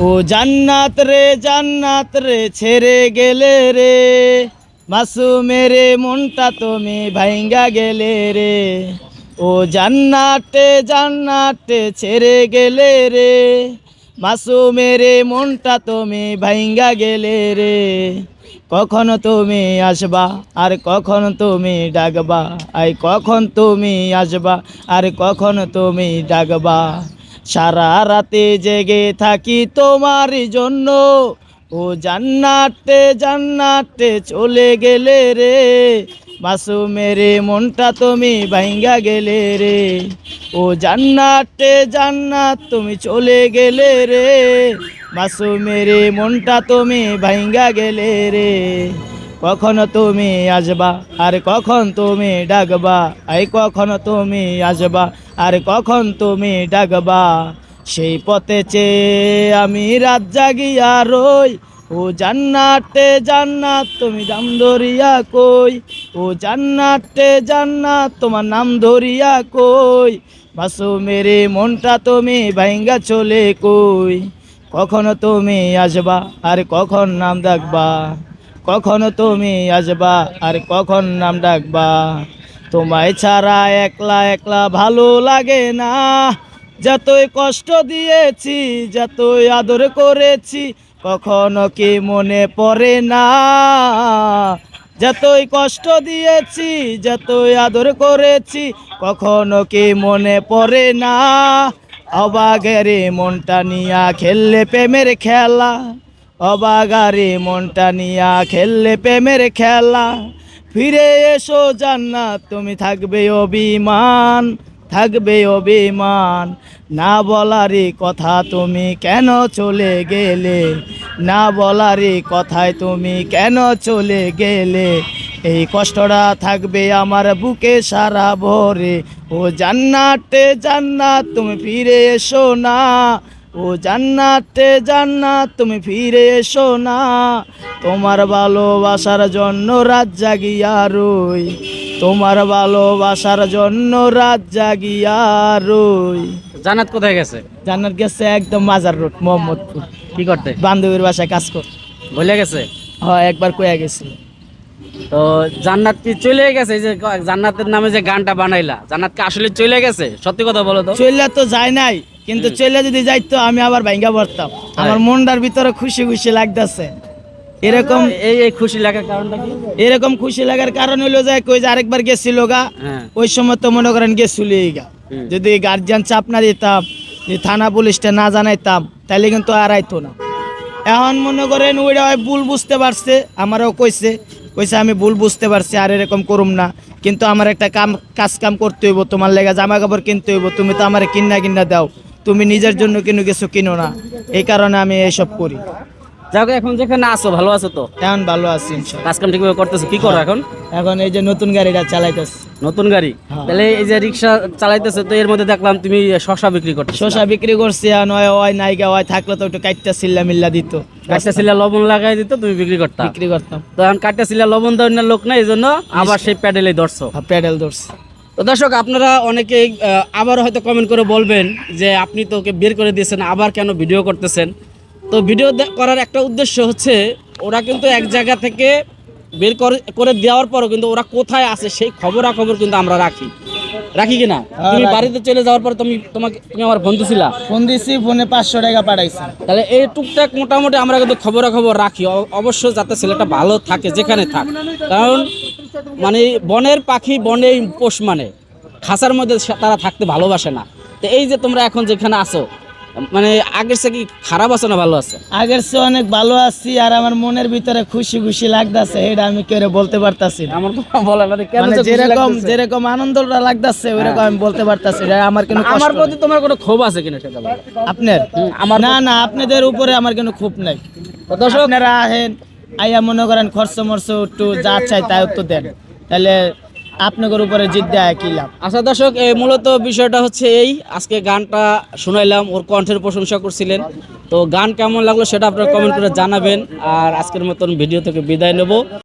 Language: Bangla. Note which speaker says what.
Speaker 1: ও জান্নাত রে জান্নাত রে, ছেড়ে গেলে রে। মাসুমেরে মনটা তুমি ভাইঙ্গা গেলে রে। ও জান্নাতে জান্নাতে ছেড়ে গেলে রে। মাসুমেরে মনটা তুমি ভাইঙ্গা গেলে রে। কখন তুমি আসবা আর কখন তুমি ডাকবা? আই কখন তুমি আসবা আর কখন তুমি ডাকবা? সারা রাতে জেগে থাকি তোমার জন্য। ও জান্নাতে জান্নাতে চলে গেলে রে। মাসু মেরে মনটা তুমি ভাইঙ্গা গেলে রে। ও জান্নাতে, জান্নাত তুমি চলে গেলে রে। মাসু মেরে মনটা তুমি ভাইঙ্গা গেলে রে। কখন তুমি আসবা? আর কখন তুমি ডাকবা? আই, কখন তুমি আসবা? আর কখন তুমি ডাকবা? সেই পথে চেয়ে আমি রাত জাগিয়া রই। ও জান্নাতে জান্নাত, তুমি দাম ধরিয়া কই? ও জান্নাতে জান্নাত, তোমার নাম ধরিয়া কই? মাসুমেরে মনটা তুমি ভাইঙ্গা চলে কই? কখনো তুমি আসবা? আর কখন নাম ডাকবা কখনো তুমি আসবা? আর কখন নাম ডাকবা? তোমায় ছাড়া একলা একলা ভালো লাগে না। যতই কষ্ট দিয়েছি, যতই আদর করেছি, কখনো কি মনে পড়ে না। যতই কষ্ট দিয়েছি, যতই আদর করেছি, কখনো কি মনে পড়ে না। অবাগেরে মনটা নিয়া খেললে প্রেমের খেলা। অবাগারে মনটা নিয়া খেললে প্রেমের খেলা। ফিরে এসো জান্নাত, তুমি থাকবে অভিমান থাকবে অভিমান। না বলারই কথা তুমি কেন চলে গেলে? না বলারই কথায় তুমি কেন চলে গেলে? এই কষ্টটা থাকবে আমার বুকে সারা ভরে। ও জান্নাতে জান্নাত, তুমি ফিরে এসো না। ও জান্নাতে জান্নাত তুমি ফিরে এসো না। তোমার ভালোবাসার জন্য রাত জাগিয়া রই। তোমার ভালোবাসার জন্য রাত জাগিয়া রই।
Speaker 2: জান্নাত কোথায় গেছে?
Speaker 1: জান্নাত গেছে একদম মাজার রোড মোহাম্মদপুর।
Speaker 2: কি করতে?
Speaker 1: বান্ধবীর বাসায় কাজ কর।
Speaker 2: ভুলে গেছে?
Speaker 1: হয় একবার কয়ে গেছি।
Speaker 2: তো জান্নাত কি চলে গেছে? এই যে জান্নাতের নামে যে গানটা বানাইলা জান্নাত কি আসলে চলে গেছে? সত্যি কথা বলো তো।
Speaker 1: চলে তো যায় নাই। কিন্তু চলে যদি যাইতো আমি আবার ভাঙ্গা পড়তাম। আমার মনটার ভিতরে খুশি খুশি লাগতেছে। এরকম
Speaker 2: এই এই খুশি লাগার কারণটা কি?
Speaker 1: এরকম খুশি লাগার কারণ হলো যে কই যে আরেকবার গেছিল গা
Speaker 2: হ্যাঁ।
Speaker 1: ওই সময় তো মনে করেন গেছিল গা। যদি গার্জিয়ান চাপ না দিতাম যদি থানা পুলিশটা না জানাইতাম তাহলে কিন্তু আর আইতো না। এখন মনে করেন ওইটা হয় ভুল বুঝতে পারছে আমারও কইছে। কইছে আমি ভুল বুঝতে পারছি আর এরকম করুম না। কিন্তু আমার একটা কাম কাজ কাম করতে হইব তোমার লেগে জামা কাপড় কিনতে হইব তুমি তো আমার কিনা কিনা দাও। তুমি নিজের জন্য কিনো কিছু কিনো না। এই কারণে আমি এসব করি।
Speaker 2: যাক এখন যেখানে আছো ভালো আছো তো?
Speaker 1: এখন ভালো আছি ইনশাল্লাহ।
Speaker 2: কাজ কাম ঠিকভাবে করতেছো কি করো এখন?
Speaker 1: এখন এই যে নতুন গাড়িটা চালাইতেছি।
Speaker 2: নতুন গাড়ি?
Speaker 1: হ্যাঁ।
Speaker 2: তাহলে এই যে রিক্সা চালাইতেছে তো এর মধ্যে দেখলাম তুমি শশা বিক্রি করছ
Speaker 1: শশা বিক্রি করছি আর নয় ওই নাইকা ওই থাকলে তো একটু কাইটটা সিল্লা মিল্লা দিত।
Speaker 2: কাটটা ছিলা লবণ লাগাই দিত তুমি বিক্রি করতা।
Speaker 1: বিক্রি করতাম।
Speaker 2: তো এখন কাটটা ছিলা লবণ দেওয়ার লোক নাই এই জন্য আবার সেই প্যাডেলে ধরছো।
Speaker 1: প্যাডেল ধরছি।
Speaker 2: তো দর্শক আপনারা অনেকেই আহ, আবার হয়তো কমেন্ট করে বলবেন যে আপনি তো ওকে বের করে দিয়েছেন আবার কেন ভিডিও করতেছেন? তো ভিডিও করার একটা উদ্দেশ্য হচ্ছে ওরা কিন্তু এক জায়গা থেকে বের করে- করে দেওয়ার পরও কিন্তু ওরা কোথায় আছে সেই খবরাখবর কিন্তু আমরা রাখি। রাখি কিনা? তুমি বাড়িতে চলে যাওয়ার পর তুমি তোমাকে তুমি আমার ফোন দিছিলা?
Speaker 1: ফোন দিছি ফোনে পাঁচশো টাকা পাঠাইছি।
Speaker 2: তাহলে এই টুকটাক মোটামুটি আমরা কিন্তু খবরাখবর রাখি। অবশ্য যাতে ছেলেটা ভালো থাকে যেখানে থাক। কারণ মানে বনের পাখি বনেই পোষ মানে। খাঁচার মধ্যে তারা থাকতে ভালোবাসে না। তো এই যে তোমরা এখন যেখানে আছো মানে আগের সে কি খারাপ আছো না ভালো আছে?
Speaker 1: আগের চেয়ে অনেক ভালো আছি আর আমার মনের ভিতরে খুশি খুশি লাগতাছে এটা আমি কেউ বলতে পারতাছি না।
Speaker 2: আমার তো বলা মানে কেন
Speaker 1: মানে যেরকম? যেরকম আনন্দটা লাগতাছে ওইরকম আমি বলতে পারতাছি না আমার কোনো
Speaker 2: আমার প্রতি তোমার কোনো ক্ষোভ আছে কিনা সেটা
Speaker 1: আপনার?
Speaker 2: আমার
Speaker 1: না না আপনাদের উপরে আমার কোনো ক্ষোভ নাই।
Speaker 2: দর্শক
Speaker 1: আপনারা আহেন। আইয়া মনে করেন খরচ মরচ একটু যা চাই তাই তো দেন। তাহলে আপনাদের উপরে জিত দেয় কি লাভ?
Speaker 2: আচ্ছা দর্শক, এই মূলত বিষয়টা হচ্ছে এই। আজকে গানটা শুনাইলাম, ওর কণ্ঠের প্রশংসা করছিলেন। তো গান কেমন লাগল সেটা আপনারা কমেন্ট করে জানাবেন। আর আজকের মতন ভিডিও থেকে বিদায় নেব।